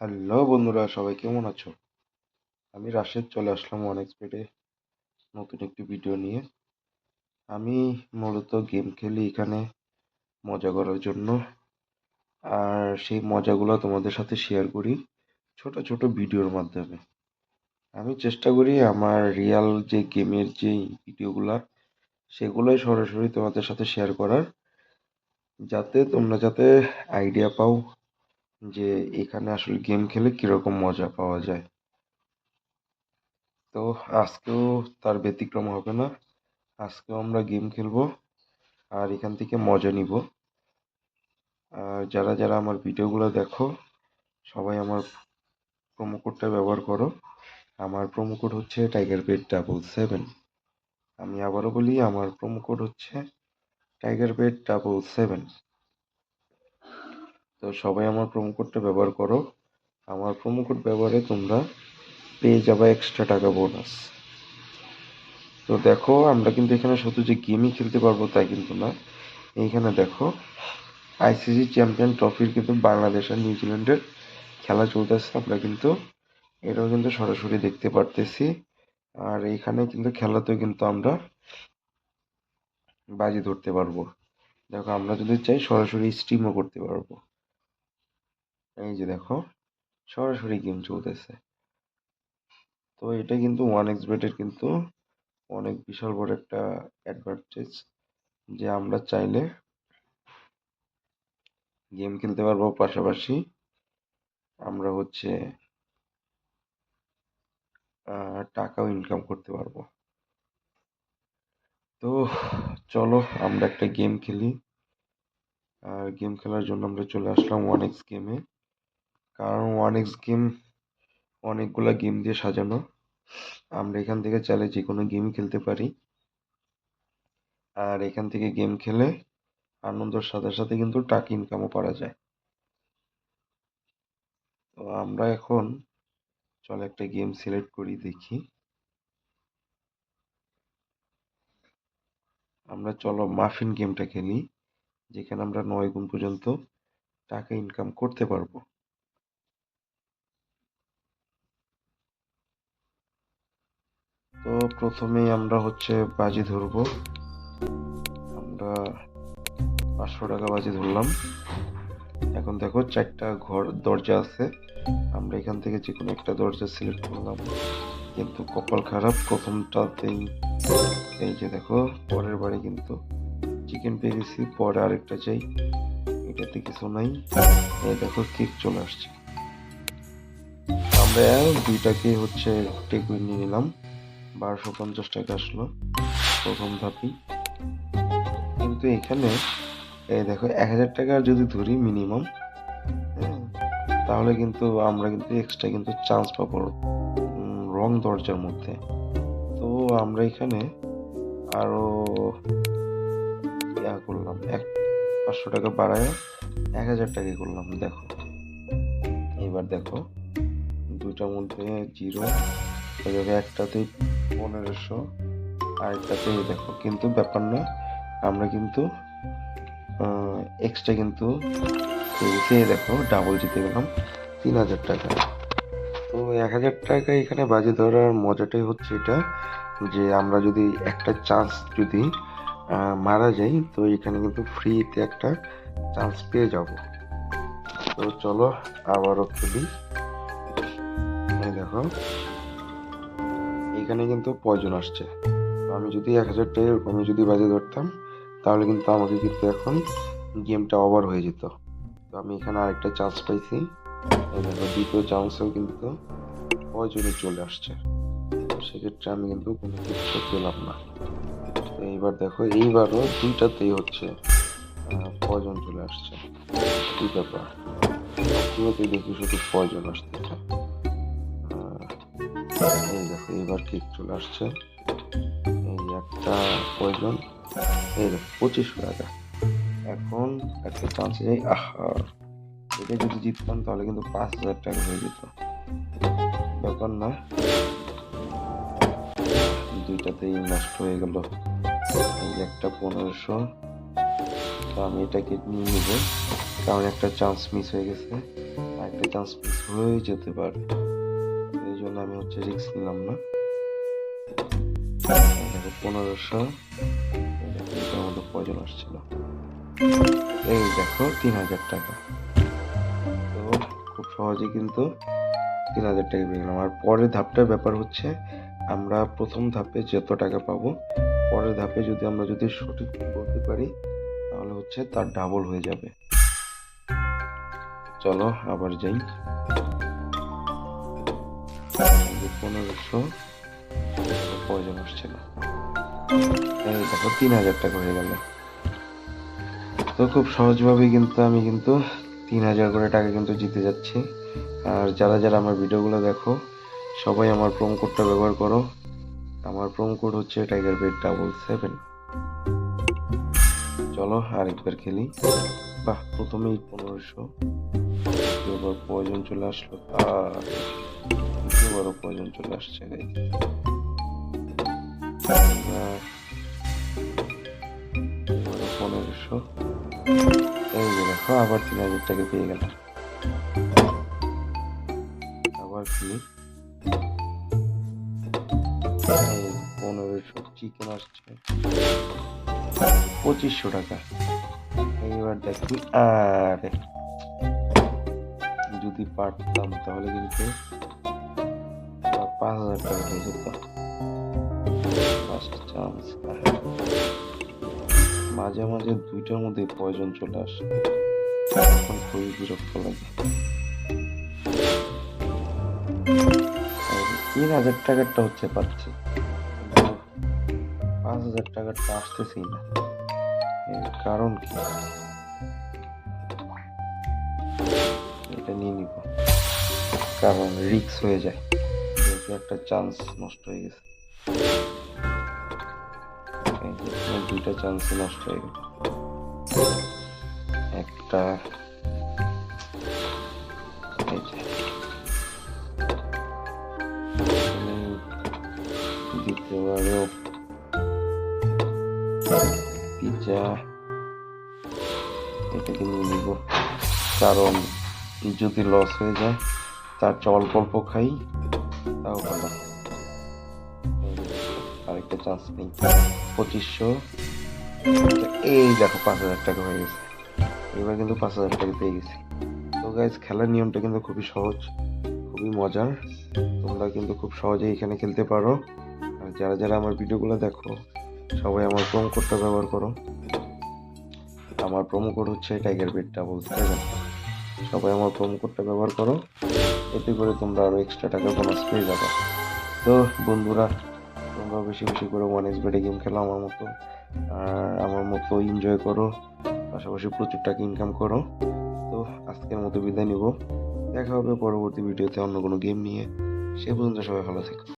Hello বন্ধুরা, সবাই কেমন আছো? আমি রাশেদ, চলে আসলাম ওয়ান এক্সপেটে নতুন একটি ভিডিও নিয়ে। আমি মূলত গেম খেলি এখানে মজা করার জন্য। আর সেই মজাগুলো তোমাদের সাথে শেয়ার করি ছোট ছোট ভিডিওর মাধ্যমে। আমি চেষ্টা করি আমার রিয়াল যে গেমের যে ভিডিওগুলো সেগুলোই সরাসরি তোমাদের সাথে শেয়ার করার। যাতে তোমরা যাতে আইডিয়া পাও যে এখানে আসলে গেম খেলে কীরকম মজা পাওয়া যায়? তো আজকেও তার ব্যতিক্রম হবে না। আজকেও আমরা গেম খেলব আর এখান থেকে মজা নিব। আর যারা যারা আমার ভিডিওগুলো দেখো, সবাই আমার প্রোমো কোডটা ব্যবহার করো। আমার প্রোমো কোড হচ্ছে টাইগার বেড ডাবল সেভেন আমি আবারও বলি, আমার প্রোমো কোড হচ্ছে টাইগার বেড ডাবল সেভেন তো সবাই আমার প্রোমো কোডটা ব্যবহার করো। আমার প্রোমো কোড ব্যবহারে তোমরা পেয়ে যাবে এক্সট্রা টাকা বোনাস তো দেখো, আমরা কিন্তু এখানে শুধু যে গেমই খেলতে পারব তাই কিন্তু না। এইখানে দেখো আইসিসি চ্যাম্পিয়ন ট্রফির কিন্তু বাংলাদেশ আর নিউজিল্যান্ডের খেলা চলতেছে। আমরা কিন্তু এটাও কিন্তু সরাসরি দেখতে পারতেছি। আর এইখানে কিন্তু খেলাতেও কিন্তু আমরা বাজি ধরতে পারব। দেখো, আমরা যদি চাই সরাসরি স্ট্রিমও করতে পারব। এই যে দেখো, সরাসরি গেম চলতেছে। তো এটা কিন্তু ওয়ান এক্স বেটের কিন্তু অনেক বিশাল বড় একটা অ্যাডভান্টেজ যে আমরা চাইলে গেম খেলতে পারব। পাশাপাশি আমরা হচ্ছে টাকাও ইনকাম করতে পারব। তো চলো আমরা একটা গেম খেলি। আর গেম খেলার জন্য আমরা চলে আসলাম ওয়ান এক্স গেমে কারণ ওয়ান এক্স গেম অনেকগুলা গেম দিয়ে সাজানো। আমরা এখান থেকে চাইলে যে কোনো গেম খেলতে পারি। আর এখান থেকে গেম খেলে আনন্দের সাথে সাথে কিন্তু টাকা ইনকামও করা যায়। তো আমরা এখন চল একটা গেম সিলেক্ট করি, দেখি। আমরা চলো মাফিন গেমটা খেলি, যেখানে আমরা নয় গুণ পর্যন্ত টাকা ইনকাম করতে পারব। তো প্রথমেই আমরা হচ্ছে বাজি ধরবো। আমরা পাঁচশো টাকা বাজি ধরলাম। এখন দেখো চারটা ঘর, দরজা আছে। আমরা এখান থেকে যে কোনো একটা দরজা সিলেক্ট করলাম। কিন্তু কপাল খারাপ, প্রথমটাতেই এই যে দেখো, পরের বারে কিন্তু চিকেন পেয়ে গেছি, পরে আরেকটা চাই। এটাতে কিছু নাই। এই দেখো কেক চলে আসছে। আমরা দুইটাকে হচ্ছে টেকুই নিয়ে নিলাম। বারোশো পঞ্চাশ টাকা আসলো প্রথম ধাপি। কিন্তু এখানে এই দেখো, এক হাজার টাকা যদি ধরি মিনিমাম তাহলে কিন্তু আমরা কিন্তু এক্সট্রা কিন্তু চান্স পাবো রং দরজার মধ্যে। তো আমরা এখানে আরও ইয়া করলাম, এক, পাঁচশো টাকা বাড়ায় এক হাজার টাকা করলাম, দেখো। এবার দেখো দুটার মধ্যে জিরো একটাতে পনেরোশো আরেকটাতে দেখো। কিন্তু ব্যাপার না আমরা কিন্তু এক্সট্রা কিন্তু পেয়েছি দেখো ডাবল জিতে গেলাম তিন হাজার টাকা। তো এক হাজার টাকা এখানে বাজি ধরার মজাটাই হচ্ছে এটা, যে আমরা যদি একটা চান্স যদি মারা যাই, তো এখানে কিন্তু ফ্রিতে একটা চান্স পেয়ে যাব। তো চলো আবারও খেলি। দেখো। এখানে কিন্তু পয়জন আসছে। আমি যদি এক হাজার টাকা আমি যদি বাজে ধরতাম, তাহলে কিন্তু আমাকে কিন্তু এখন গেমটা ওভার হয়ে যেত। তো আমি এখানে আরেকটা চান্স পাইছি। দ্বিতীয় চান্সেও কিন্তু পয়জনে চলে আসছে। সেক্ষেত্রে আমি কিন্তু কোনো কিছু পেলাম না। তো এইবার দেখো, এইবারও দুইটাতেই হচ্ছে পয়জন চলে আসছে। ব্যাপার? সবগুলোতে দেখি শুধু পয়জন আসতেছে এই দেখো এইবার ঠিক চলে আসছে। এই একটা পয়জন এই দেখো পঁচিশশো টাকা। এখন একটা চান্স যাই আহা! এটা যদি জিততাম, তাহলে কিন্তু পাঁচ হাজার টাকা হয়ে যেত। ব্যাপার না দুইটাতেই নষ্ট হয়ে গেল। এই একটা পনেরোশো। তো আমি এটাকে নিয়ে নিব। কারণ একটা চান্স মিস হয়ে গেছে। একটা চান্স মিস হয়ে যেতে পারে। জন্য আমি হচ্ছে রিস্ক নিলাম না। পনেরোশো মধ্যে প্রয়োজন আসছিল। এই দেখো, তিন হাজার টাকা। তো খুব সহজে কিন্তু তিন হাজার টাকা পেয়ে গেলাম। আর পরের ধাপটার ব্যাপার হচ্ছে, আমরা প্রথম ধাপে যত টাকা পাবো, পরের ধাপে যদি আমরা যদি সঠিক বলতে পারি, তাহলে হচ্ছে তার ডাবল হয়ে যাবে। চলো, আবার যাই। পনেরোশো প্রয়োজন আসছে না এই দেখো, তিন হাজার টাকা হয়ে গেল। তো খুব সহজভাবেই কিন্তু আমি কিন্তু তিন হাজার করে টাকা কিন্তু জিতে যাচ্ছি। আর যারা যারা আমার ভিডিওগুলো দেখো, সবাই আমার প্রোমো কোডটা ব্যবহার করো। আমার প্রোমো কোড হচ্ছে টাইগার বেড ডাবল সেভেন চলো আরেকবার খেলি। বাহ, প্রথমেই পনেরোশো। এবার প্রয়োজন চলে আসলো। আর দ্বিতীয়বারও প্রয়োজন চলে আসছে পনেরোশো। এই যে দেখো, আবার তিন হাজার টাকা পেয়ে গেলাম আবার খেলি পনেরোশো চিকেন আসছে। পঁচিশশো টাকা। এইবার দেখি, আরে যদি পারতাম তাহলে কিন্তু পাঁচ হাজার টাকা হয়ে যেত মাঝে মাঝে দুইটার মধ্যে প্রয়োজন চলে আসে। তখন খুবই বিরক্ত লাগে। তিন হাজার টাকারটা হচ্ছে পাচ্ছি। পাঁচ হাজার টাকারটা আসতেছেই না। এর কারণ কি? এটা নিয়ে নিব। কারণ রিক্স হয়ে যায়। একটা চান্স নষ্ট হয়ে গেছে। দুইটা চান্স নষ্ট হয়ে গেল। একটা এটাকে নিয়ে কারণ যদি লস হয়ে যায়, তার চেয়ে অল্প খাই, তাও ভালো। আরেকটা চান্স নেই। পঁচিশশো। এই দেখো, পাঁচ হাজার টাকা হয়ে গেছে। এবার কিন্তু পাঁচ হাজার টাকা পেয়ে গেছি। তো গাইজ খেলার নিয়মটা কিন্তু খুবই সহজ, খুবই মজার। তোমরা কিন্তু খুব সহজেই এখানে খেলতে পারো। আর যারা যারা আমার ভিডিওগুলো দেখো, সবাই আমার প্রোমো কোডটা ব্যবহার করো। আমার প্রোমো কোড হচ্ছে টাইগার বেড ডাবল সেভেন সবাই আমার প্রোমো কোডটা ব্যবহার করো। এতে করে তোমরা আরও এক্সট্রা টাকা বোনাস পেয়ে যাবে। তো বন্ধুরা তোমরা বেশি বেশি করে ওয়ান এক্স বেডে গেম খেলো আমার মতো। আর আমার মতো এনজয় করো। পাশাপাশি প্রচুর টাকা ইনকাম করো। তো আজকের মতো বিদায় নিব। দেখা হবে পরবর্তী ভিডিওতে অন্য কোনো গেম নিয়ে। সে পর্যন্ত সবাই ভালো থেকো।